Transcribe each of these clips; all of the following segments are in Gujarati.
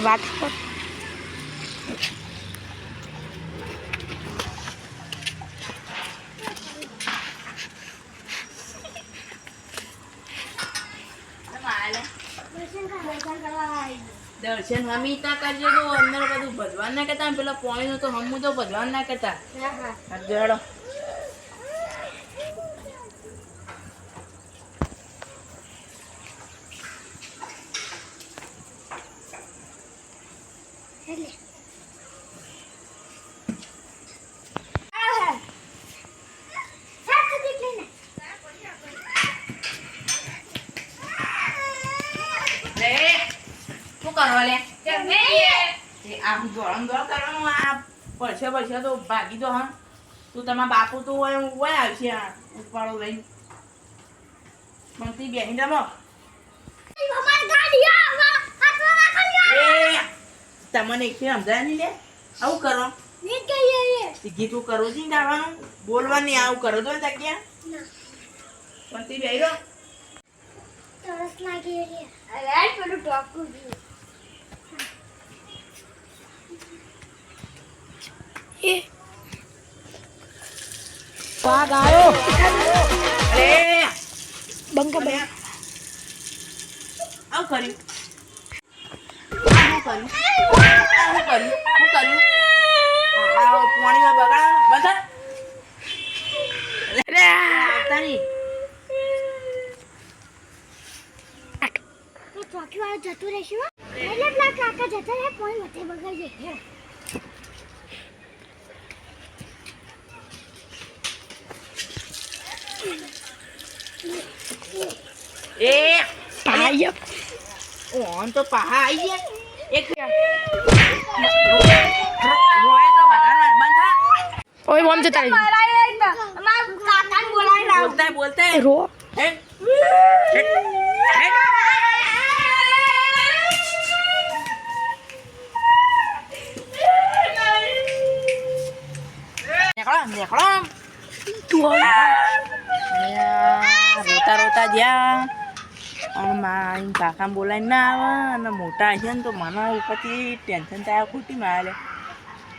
વાત કર. દર્શન હમીતા કરજો તો અંદર બધું ભજવાન ના કરતા પેલા પોણી નું તો હમું તો ભજવાન ના કરતા શું કરવા લે એ આમ દોડમ દોડ કરવાનું આ પડશે પડશે તો ભાગી દો હા તું તમારા બાપુ તો હોય હોય આવશે ઉપાડો લઈને પણ તી બેસી એ તમને એક સમજાય નહીં લે આવું કરો. ગીતું કરવું છે ને આવવાનું બોલવાની આવું કરો તો ને ક્યાં પણ તી બેસી રહો. એ. વાઘ આવ્યો અરે બંકા બે આવું કર્યું. આવું કર્યું. આવું કર્યું શું કર્યું આ પાણીમાં બગાડવાનું? બધા અરે આવતા નહીં ચોકી વાળો જતું રહેશે એટલે પેલા કાકા જતા રહે કોઈ મતે બગાડી દે એ. પાય ઓન તો પહા આવી ગયા. એક રોય તો વધારે બંધ થા ઓય મોમ જતા રહી. બોલતા બોલતા રો. હે? નીકળો નીકળો. તું રોતા રોતા જ્યાં. અને મારી કાકા બોલાવીને ના આવે અને મોટા છે ને તો મને ઉપરથી ટેન્શન થાય ખોટી માં લે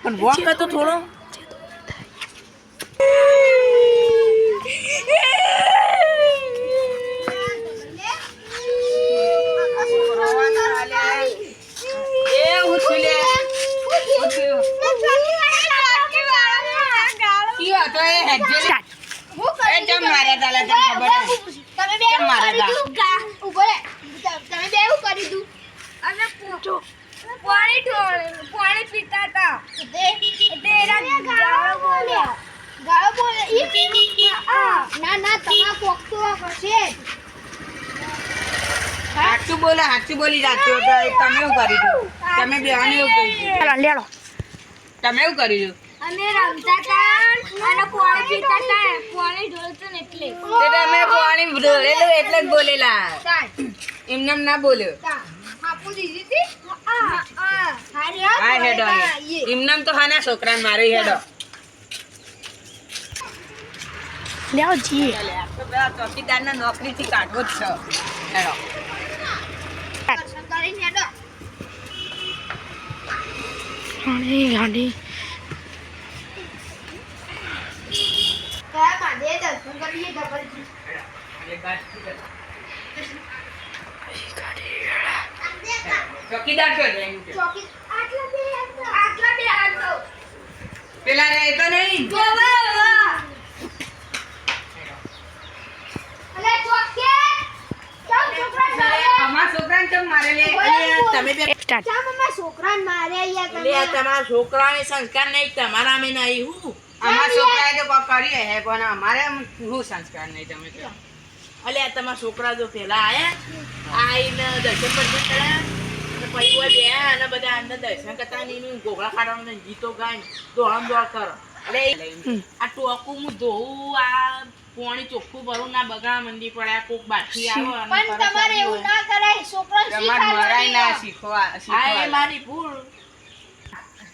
પણ વોક કરતો થોડો એ ઉઠી લે ઉઠ્યું ઈ તમે બે હેડજે લે. એ જમ મારે તમે બે એવું કરી કેમ અને પૂછો. પાણી ઢોળ પાણી પીતા હતા તેરા ગાળો બોલ્યા ગાળો બોલે. ઈ ના ના તમા કોકતો હશે સાચું બોલે સાચું બોલી જાતો તમે એવું કરી દો? તમે બેવાને એવું કરી દો. લેડો લેડો. તમે એવું કરી દો? અમે રમતા હતા અને પાણી પીતા હતા. પાણી ઢોળતું ને એટલે. તે તમે પાણી ઢોળેલું એટલે જ બોલેલા. એમને ના બોલ્યો. તો હાના છોકરાને મારી હેડો. લેવો જી. ચોકીદાર ના નોકરી થી કાઢવો જ છે. હેડો. કરીને હેડો માદે દર્શન કરીએ ગબરજી ચોકીદાર છો ને એમ કે. ચોકી આટલા બે આટલા બે આટલો પેલા રે તો નહીં અલે ચોકે ચાલ છોકરા મારે અમારા છોકરાને કેમ મારે લે અરે તમે બે સ્ટાર્ટ ચાલ મમ્મા છોકરાને મારે અહીંયા લે તમે તમારા છોકરાને સંસ્કાર નહીં તમારા અમે નહીં હું અમારા છોકરાએ તો કોક કર્યું હે પણ અમારે હું સંસ્કાર નહીં તમે કહો અલ્યા તમારા છોકરા જો પેલા આયા આઈને દર્શન બર્શન કર્યા પછી ઓય બે અને બધા અંદર દર્શન કરતા ગોગળા ગીતો ગાઈને દોડમ દોડ કરો. આ ટોકું હું ધોવું આ પોણી ચોખ્ખું ભરું ના બગા મંદી પડ્યા કોક બાકી આવો પણ તમારે એવું ના કરાય છોકરાને તમારે ના શીખવા આ એ મારી ભૂલ.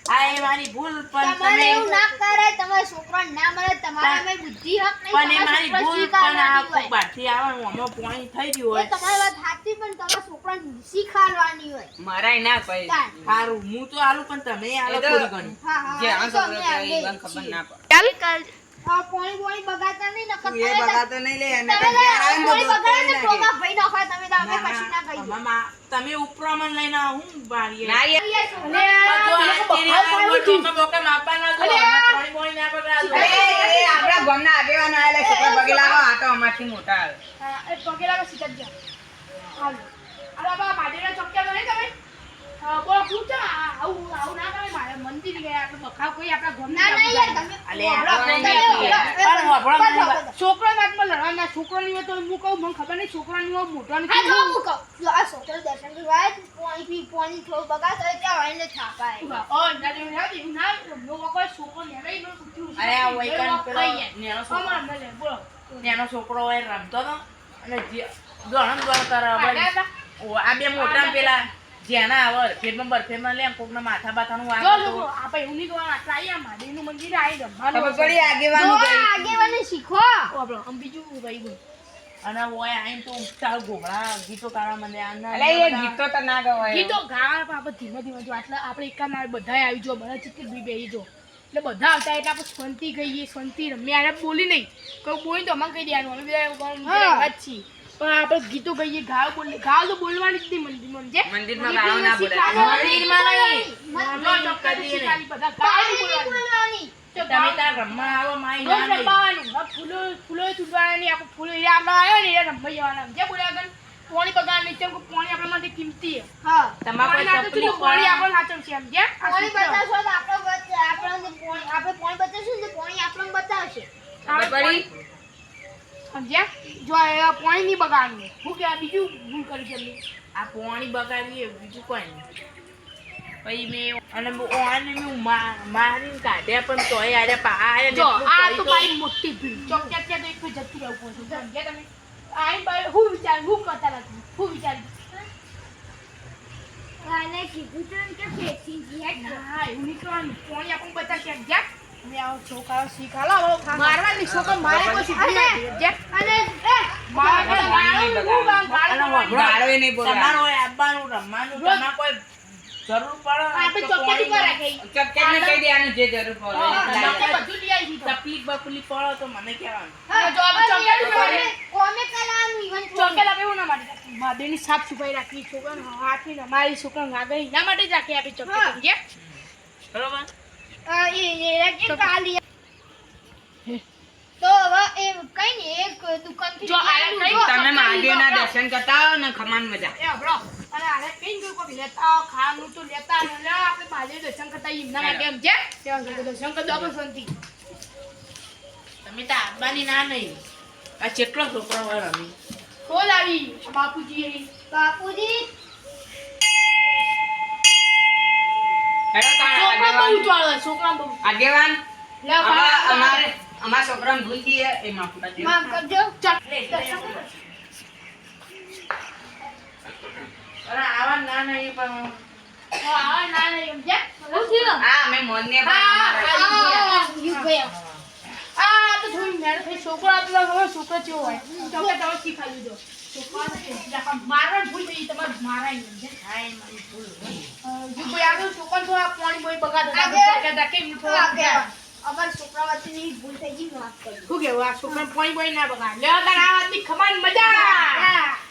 આ એ મારી ભૂલ પણ તમે એવું ના કરાય તમારા છોકરાને ના મળે તમારામાં બુદ્ધિ હક નહીં પણ એ મારી છોકરા ભૂલ પણ આ બહારથી આવે ને આમાં થઈ ગયું હોય. તમારી વાત સાચી પણ તમારા છોકરાને શીખવાડવાની હોય. મારાય ના ભાઈ. સારું હું તો આલું પણ તમે આલો થોડી ઘણી. હા હા જે આ છોકરો અમે છે, આવીએ એ ખબર ના પડે. આ પોણી પોણી બગાડતા નહીં નકર એ બગાતો નહીં લે એને તમે તો બગાડે. ભાઈ નાખો. તમે અમે કશું ના તમે લઈને આવો, હું બારીએ. ના છોકરા પગે લાગો, આ તો અમારથી મોટા આવે. હા, એ પગે લાગે સીધા જ જાઓ. હાલો. હાલો, બા, મહાદેવના ચોકિયા તો નહીં તમે? હા, બોલો, શું છે? આ- આવું આવું ના તો લડવાના હું કહું મને ખબર નહીં છોકરો ની મોટા છોકરો દર્શન કરવા પોણી પી પોણી થોડું બગાડ તો ત્યાં આવીને છાપાય. ઓ દાદી ના દી ના નો કોઈ છોકરો નેરાઈ નો સુખ્યું અરે આ વૈકાન પેલો નેનો છોકરો- મળે બોલો. નેનો છોકરો હોય રમતો તો અને જે- ગણ બળી. હતા? ઓ, આ બે મોટા પેલા જેના આવે ફેરમાં બરફેરમાં લે કોકના માથા બાથાનું વાગે જો આપણે એવું નહીં કરવાનું આટલા અહીંયા મહાદેવનું મંદિર આવી ખબર પડી આગેવાનું જો શીખો ઓ આપણો આમ બીજું ભાઈ બોલ. અને ઓય આઈને તો ચાલ ગોમડા ગીતો ગાવા મને આના અલે, એ ગીતો તો ના ગવાય. ગીતો ગાવાના પણ આપણે ધીમે ધીમે જો આટલા આપણે એકા ના બધાય આવી જો બધા ચિત્ત બી બેહી જો. એટલે બધા આવતા એટલે આપણે સ્વંતી ગઈએ સ્વંતી રમ્યા અને બોલી નહીં કોઈ બોલી તો અમારે કહી દેવાનું. અમે બધા હા. છીએ. પણ આપણે ગીતો ગઈએ ગાવ બોલીએ ગાવ તો બોલવાની જ નહીં મંદિર મંદિર મંદિરમાં ગાવા ના બોલે. મંદિરમાં નહીં. બધા બોલવાની તો તમે તાર રમવા આવો માય ના નહીં. રમવાનું. હવે ફૂલો ફૂલો તૂટવાના નહીં. આપણે ફૂલો એ આવ્યો ને એ રમવા જવાના. જે બોલ્યા આગળ? પાણી બગાડ નહીં કેમ કે પાણી આપણા માટે કિંમતી હા. તમારે કોઈ નાખે તો તકલીફ પાણી પડે? આપણને એમ જે પોણી તો આપણો પોણી તો પોણી આપણને સમજ્યા? જો આ પાણી નહીં બગાડવાનું હું કે બીજું ભૂલ કરી છે આ પોણી બગાડીએ બીજું કોઈ નહીં. પછી મેં અને હું ઓને મેં મા- મારીને કાઢ્યા પણ તોય આરે પા આરે જો આ તો મારી મોટી ભૂલ ચોક્યા ત્યાં તો એક જતું રહેવું પડશે. સમજ્યા તમે? આઈ બાઈ હું વિચાર હું કરતા નથી. હું વિચાર. અને કીધું તું કે ફેંકી ગયા હા મેં આવો શીખાલો હવે છોકરા મારે કોઈ નથી જ્યાં? અને મારે હું. તમારે આવવાનું રમવાનું? તમારે કોઈ જરૂર આપણે પડે ચોક્કસ પોણી રાખે કહી દે દેવાનું જે જરૂર પડે. બધું લઈ આવી દીધું. તકલીફ બકલી પડે તો મને કહેવાનું હા, જો આપણે ચોકલેટ કોમે- કરાવવાનું ઈવન ચોકેલા બે એવું ના માટે રાખી. મહાદેવની સાફ સફાઈ રાખવી છોકરાને હાથની અમારી છોકરાને વાગે એના માટે જ રાખી આપી હા. સમજ્યા? બરોબર એ એ રાખી કાલી તો હવે એ કઈ નહીં એક દુકાનથી જો આ કઈ તમે મહાદેવના દર્શન કરતા આવો ને ખમાન મજા એ હભળો. અને આને કઈ ગયું કોઈ લેતા આવો, ખાવાનું તો લેતા આવો. લે, આપણે મહાદેવ દર્શન કરતા આવીએ. માટે એમ છે ત્યાં દર્શન કરી આપણે શાંતિ. તમે તો આવવાની ના નહીં આ કેટલો છોકરો હોય રમી બોલ આવી બાપુજી બાપુજી છોકરા બહુ આગેવાન. ઉતાવળ, છોકરા બહુ આગેવાન લે, અમાર-. અમારે છોકરાને ભૂલ થઈ એ માફ કરજો. માફ કરજો. ચાલ. અરે આવા ના નહીં પણ. ના, ના, એમ છે? હા અમે મોનને પણ. આ, તો થોડી થઈ. છોકરો આપેલો છોકરો કેવો હોય. તમે તમે શીખાવી દો ભૂલ થઈ તમારે મારા નહીં ભૂલ જો કોઈ આગળ પાણી બગાડો અમાર છોકરાવાથી ભૂલ થઈ ગઈ માફ કરજો શું કેવું આ છોકરા પોઈ પોઈ ના બગાડ. લે તારા આદમી ખમાન મજા